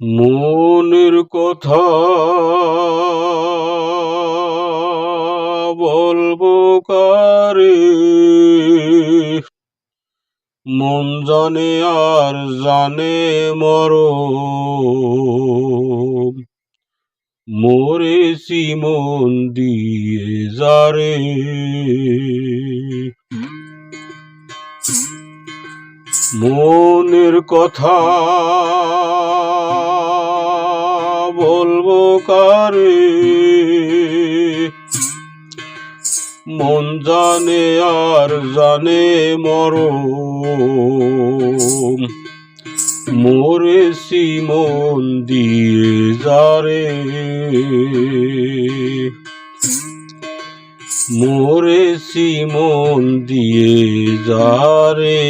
মনের কথা বলব কারে? মন জানে আর জানে মর মরেছি মন দিয়ে যারে। মনের কথা বলব কারে? মন জানে আর জানে মর মরেছি মন দিয়ে যারে। মরেছি মন দিয়ে যারে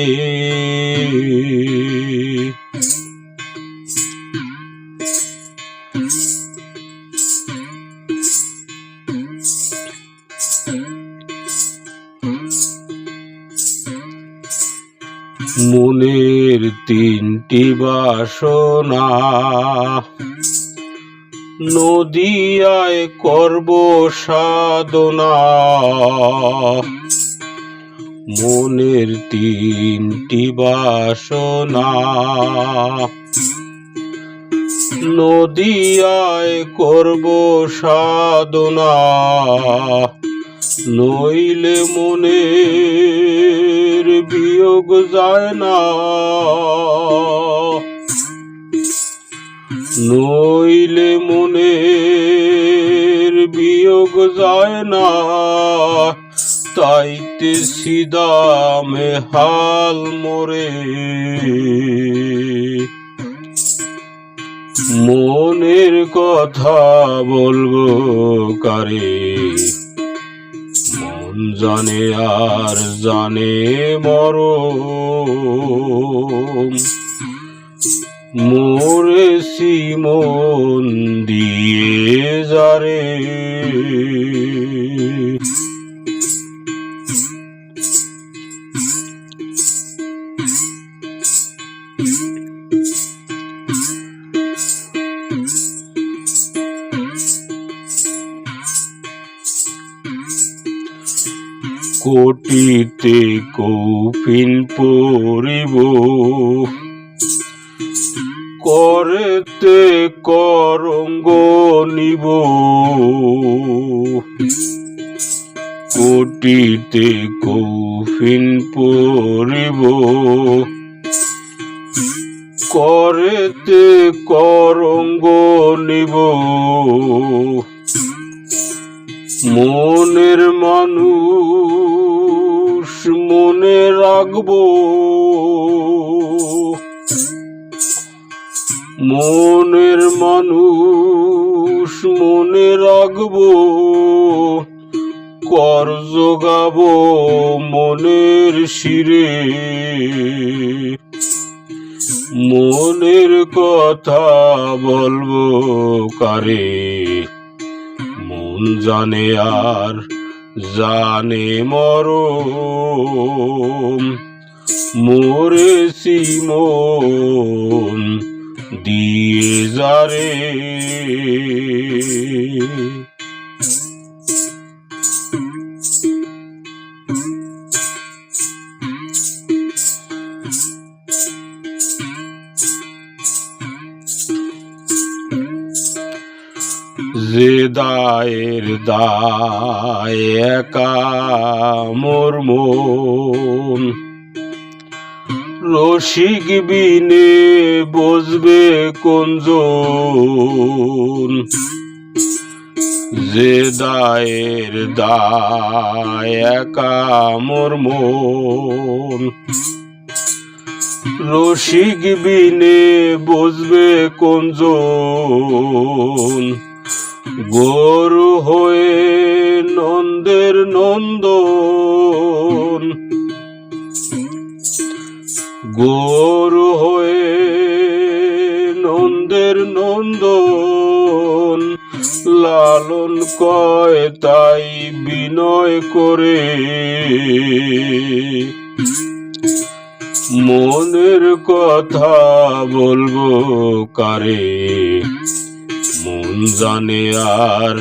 মনের তিনটি বাসনা নদিয়ায় করব সাধনা। মনের তিনটি বাসনা। নদিয়ায় করব সাধনা। নইলে মনের বিয়োগ যায় না। নইলে মনের বিয়োগ যায় না। তাইতে সিদামে হাল মোরে। মনের কথা বলব কারে? মন জানে আর জানে মর মরেছি মন দিয়ে যারে কোটিতে কৌফিন পরিব। করেতে করঙ্গ নিব। কোটিতে কৌফিন পরিব। করেতে করঙ্গ নিব। মনের মানুষ মনে রাখব। মনের মানুষ মনে রাখব, কর যোগাবো মনের শিরে। মনের কথা বলব কারে? মন জানে আর জানে মর মন দিয়ে যারে যে দায়ের দায় একা মোর রসিক বিনে বসবে কোনজন যে দায়ের দায় একা মোর মন। রসিক বিনে বসবে কোনজন গরু হয়ে নন্দের নন্দন। গরু হয়ে নন্দের নন্দন, লালন কয় তাই বিনয় করে। মনের কথা বলব কারে, মন জানে আর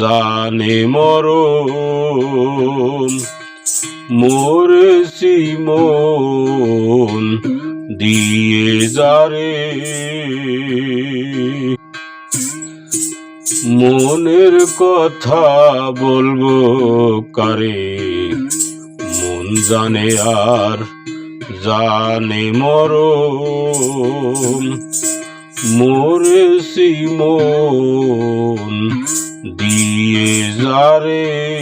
জানে মরণ। মরেছি মন দিয়ে যারে মনের কথা বলব কারে? মন জানে আর জানে মরণ। মরেছি মন দিয়ে যারে।